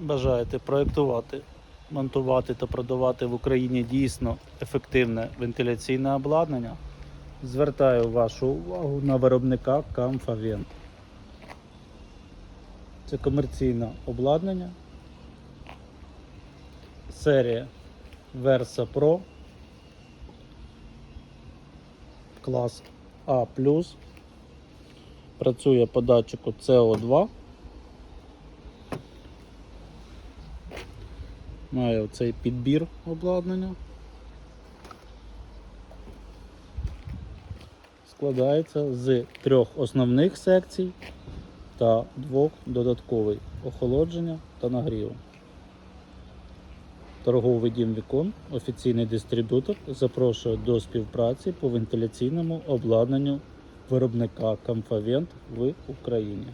бажаєте проєктувати, монтувати та продавати в Україні дійсно ефективне вентиляційне обладнання, звертаю вашу увагу на виробника Камфавент. Це комерційне обладнання. Серія Versa Pro. Клас А. Працює по датчику CO2. Має оцей підбір обладнання. Складається з трьох основних секцій та двох додаткових охолодження та нагріву. Торговий дім Вікон, офіційний дистриб'ютор, запрошує до співпраці по вентиляційному обладнанню виробника Камфавент в Україні.